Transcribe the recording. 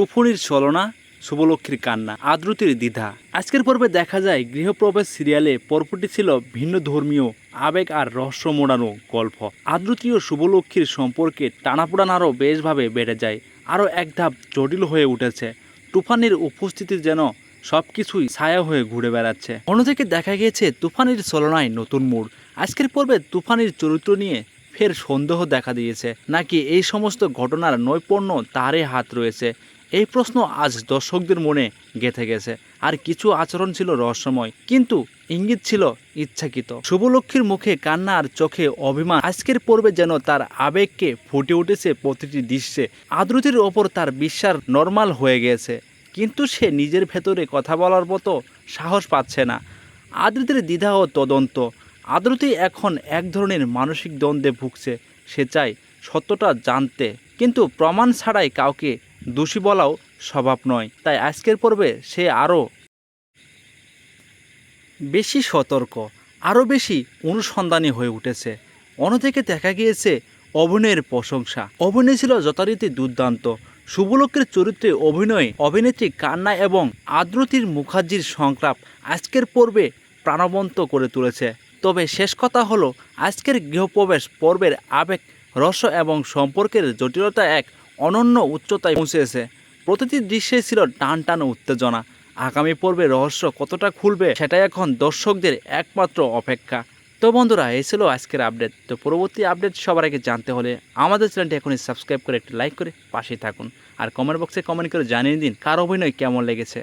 টুফুনির ছলনা, শুভলক্ষ্মীর কান্না, আদ্রতির দ্বিধা। আজকের পর্বে দেখা যায় গৃহপ্রবেশ সিরিয়ালে পর্বটি ছিল ভিন্ন ধর্মীয়, আবেগ আর রহস্য মোড়ানো গল্প। আদ্রতি ও শুভলক্ষ্মীর সম্পর্কে টানাপোড়ান আরও বেশভাবে বেড়ে যায়, আরও এক ধাপ জটিল হয়ে উঠেছে। তুফানের উপস্থিতি যেন সব কিছুই ছায়া হয়ে ঘুরে বেড়াচ্ছে। অন্যদিকে দেখা গিয়েছে তুফানির চলনায় নতুন মোড়। আজকের পর্বে তুফানের চরিত্র নিয়ে ফের সন্দেহ দেখা দিয়েছে, নাকি এই সমস্ত ঘটনার নৈপুণ্য তারই হাত রয়েছে। এই প্রশ্ন আজ দর্শকদের মনে গেঁথে গেছে। আর কিছু আচরণ ছিল রহস্যময়, কিন্তু ইঙ্গিত ছিল ইচ্ছাকৃত। শুভলক্ষ্মীর মুখে কান্না আর চোখে অভিমান, আজকের পর্বে যেন তার আবেগকে ফুটে উঠেছে প্রতিটি দৃশ্যে আদ্রতির ওপর তার বিশ্বাস নর্মাল হয়ে গেছে। কিন্তু সে নিজের ভেতরে কথা বলার মতো সাহস পাচ্ছে না। আদ্রিতের দ্বিধা ও তদন্ত আদ্রতি এখন এক ধরনের মানসিক দ্বন্দ্বে ভুগছে, সে চায় সত্যটা জানতে, কিন্তু প্রমাণ ছাড়াই কাউকে দোষী বলাও স্বভাব নয়। তাই আজকের পর্বে সে আরও বেশি সতর্ক, আরও বেশি অনুসন্ধানী হয়ে উঠেছে। অন্যদিকে দেখা গিয়েছে অভিনয়ের প্রশংসা। অভিনয় ছিল যথারীতি দুর্দান্ত। শুভলক্ষের চরিত্রে অভিনয়ে, অভিনেত্রী কান্না এবং আদ্রতির মুখার্জির সংলাপ আজকের পর্বে প্রাণবন্ত করে তুলেছে। তবে শেষ কথা হলো, আজকের গৃহপ্রবেশ পর্বের আবেগ রস এবং সম্পর্কের জটিলতা এক অনন্য উচ্চতায় পৌঁছেছে প্রতিটি দৃশ্যে ছিল টান টান উত্তেজনা। আগামী পর্বে রহস্য কতটা খুলবে সেটাই এখন দর্শকদের একমাত্র অপেক্ষা। তো বন্ধুরা, এই ছিল আজকের আপডেট। তো পরবর্তী আপডেট সবার আগে জানতে হলে আমাদের চ্যানেলটি এখনই সাবস্ক্রাইব করে একটি লাইক করে পাশেই থাকুন। আর কমেন্ট বক্সে কমেন্ট করে জানিয়ে দিন কার অভিনয় কেমন লেগেছে।